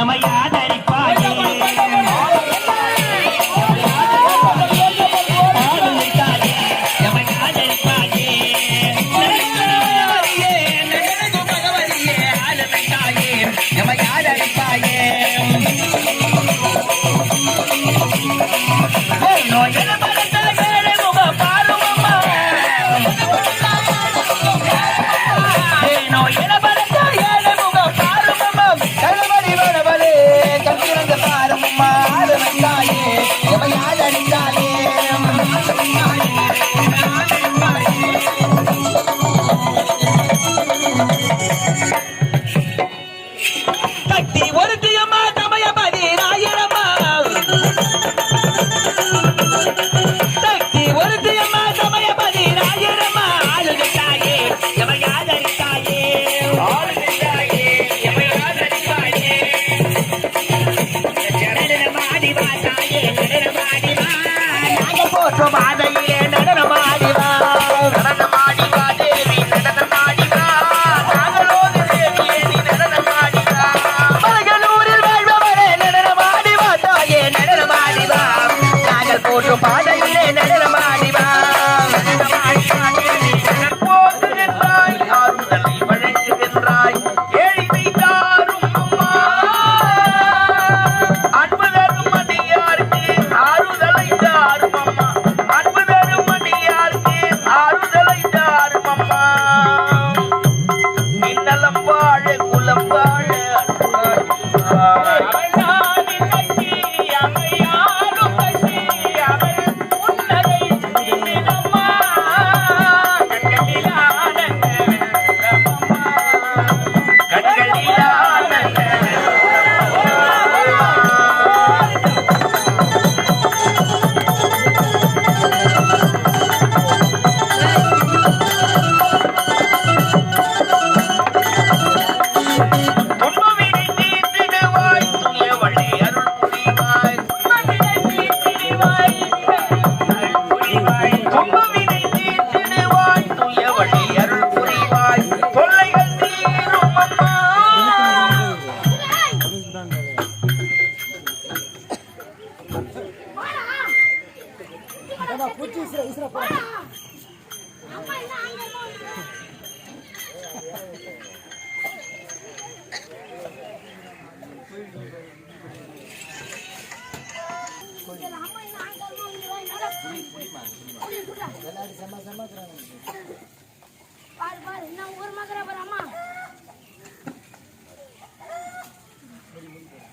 எமையாதரி.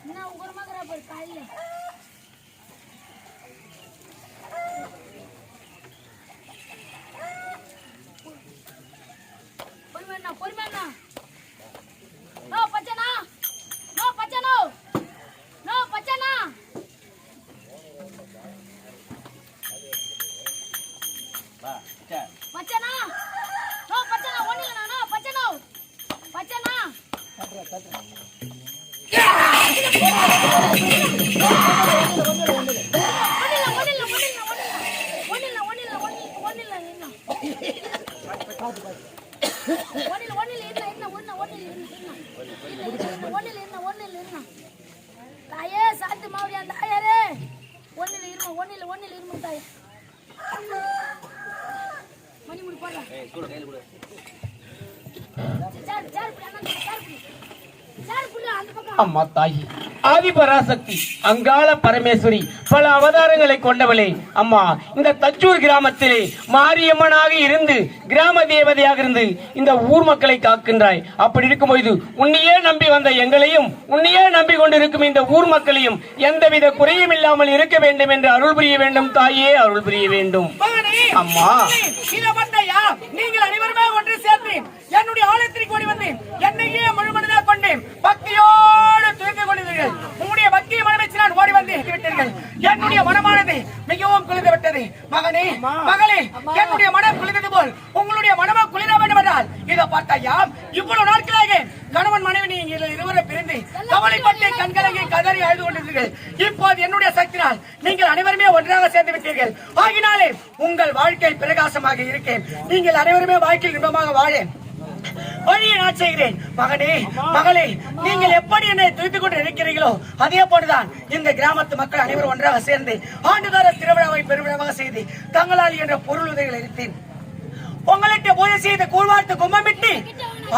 ના ઉગરમાં બરાબર કાલે. ஒண்ணில் ஒண்ணில் என்ன என்ன? ஒண்ணு ஒண்ணில் என்ன? ஒண்ணில் என்ன ஒண்ணில் என்ன தாயே சாத்து மாவடியா தாயாரே. ஒண்ணில் இரும ஒண்ணில் ஒண்ணில் இரும தாயே. மணி முடி போடலாம் சார் சார் சார் சார் அம்மா தாயி ஆதிபராசக்தி அங்காள பரமேஸ்வரி பல அவதாரங்களை கொண்டவளே. அம்மா இந்த தச்சூர் கிராமத்திலே மாரியம்மனாக இருந்து கிராம தேவதையாக இருந்து இந்த ஊர் மக்களை காக்கின்றாய். அப்படி இருக்கும்போது உன்னையே நம்பி வந்த எங்களையும் உன்னையே நம்பி கொண்டிருக்கும் இந்த ஊர் மக்களையும் எந்தவித குறையும் இல்லாமல் இருக்க வேண்டும் என்று அருள் புரிய வேண்டும் தாயே அருள் புரிய வேண்டும். அம்மா. நீங்கள் அனைவருமே ஒன்று சேர்ந்து என்னுடைய ஆலயத்திற்கு ஓடி வந்தேன். என்னையே முழுமனதாக கொண்டேன். உங்களுடைய பக்தியை மனமைச்சு நான் ஓடி வந்து விட்டீர்கள் என்னுடைய மனமானது மிகவும் குளிர்ந்து விட்டது மகனே மகளே என்னுடைய மனம் குளிர்ந்தது போல் உங்களுடைய மனமும் குளிர வேண்டும் என்றால் இதோ பார்த்தாயா இவ்வளவு நாட்களாக கணவன் மனைவி நீங்கள் இருவரும் பிரிந்து கவலைப்பட்டு கண்கலங்கி கதறி அழுது கொண்டிருந்தீர்கள். இப்போது என்னுடைய சக்தினால் நீங்கள் அனைவருமே ஒன்றாக சேர்ந்து விட்டீர்கள். ஆகினாலே உங்கள் வாழ்க்கை பிரகாசமாக இருக்கேன். நீங்கள் அனைவருமே வாழ்க்கையில் இன்பமாக வாழ வழியை நான் செய்கிறேன். மகனே மகளே நீங்கள் எப்படி என்னை துய்த்துக் கொண்டு இருக்கிறீர்களோ அதே போன்றுதான் இந்த கிராமத்து மக்கள் அனைவரும் ஒன்றாக சேர்ந்து ஆண்டுகார திருவிழாவை பெருவிழாவாக செய்து தங்களால் என்ற பொருள் உதவிகள் எடுத்தேன். உங்களிட்ட பூஜை செய்த கூழ்வார்த்து கும்பமிட்டு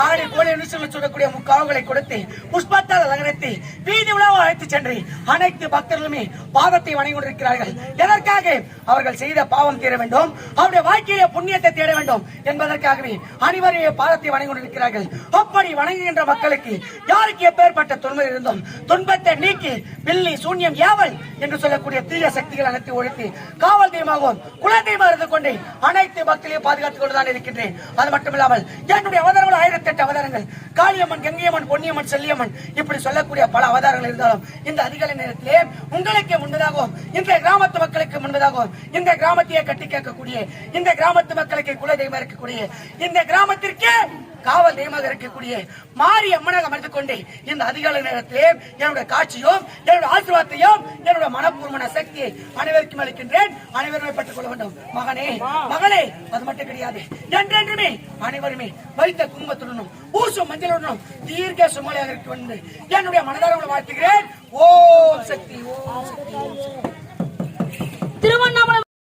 ஆடி கோழி என்று சொல்லக்கூடிய முக்காவுகளை கொடுத்து புஷ்பத்தால் அலங்கரித்து வீதி உலகம் அழைத்து சென்று அனைத்து பக்தர்களுமே பாதத்தை வணங்கி கொண்டிருக்கிறார்கள் எதற்காக? அவர்கள் செய்த பாவம் தீர வேண்டும். அவருடைய வாழ்க்கையிலே புண்ணியத்தை தேட வேண்டும் என்பதற்காகவே அனைவரையே பாதத்தை வணங்கி கொண்டிருக்கிறார்கள் அப்படி வணங்குகின்ற மக்களுக்கு யாருக்கு எப்பேற்பட்ட துன்பம் இருந்தும் துன்பத்தை நீக்கி பில்லி சூன்யம் ஏவல் என்று சொல்லக்கூடிய தீய சக்திகள் அனைத்து ஒழித்து காவல் தெய்வமாகவும் குல தெய்வமாக இருந்து கொண்டு அனைத்து பக்தர்களையும் பாதுகாத்துக் கொண்டுதான் இருக்கின்றேன். அது மட்டுமில்லாமல் என்னுடைய அவதாரங்கள் ஆயிரத்தி எட்டு அவதாரங்கள் காளியம்மன் கங்கையம்மன் பொன்னியம்மன் செல்லியம்மன் இப்படி சொல்லக்கூடிய பல அவதாரங்கள் இருந்தாலும் இந்த அதிகாலை நேரத்திலே உங்களுக்கு முன்பதாகவும் இந்த கிராமத்து மக்களுக்கு முன்பதாகவும் இந்த கிராமத்தையே கட்டி கேட்கக்கூடிய இந்த கிராமத்து மக்களுக்கு குல தெய்வம் இருக்கக்கூடிய இந்த கிராமத்திற்கே காவல் தெய்வமாக இருக்கக்கூடிய மாரி அம்மனாக அமர்ந்து கொண்டு இந்த அதிகாலை நேரத்திலே என்னுடைய காட்சியும் என்னுடைய ஆசீர்வாதத்தையும் என்னுடைய மனப்பூர்வமான சக்தியை அனைவருக்கும் அளிக்கின்றேன். அனைவருமே பெற்றுக் கொள்ள வேண்டும். மகனே மகளே அது மட்டும் கிடையாது. என்றென்றுமே அனைவருமே வைத்த குடும்பத்துடனும் ஊசும் மஞ்சளுடனும் தீர்க்க சுமலையாக இருக்க வேண்டும். என்னுடைய மனதார வாழ்த்துகிறேன். ஓம் சக்தி ஓம் சக்தி. திருவண்ணாமலை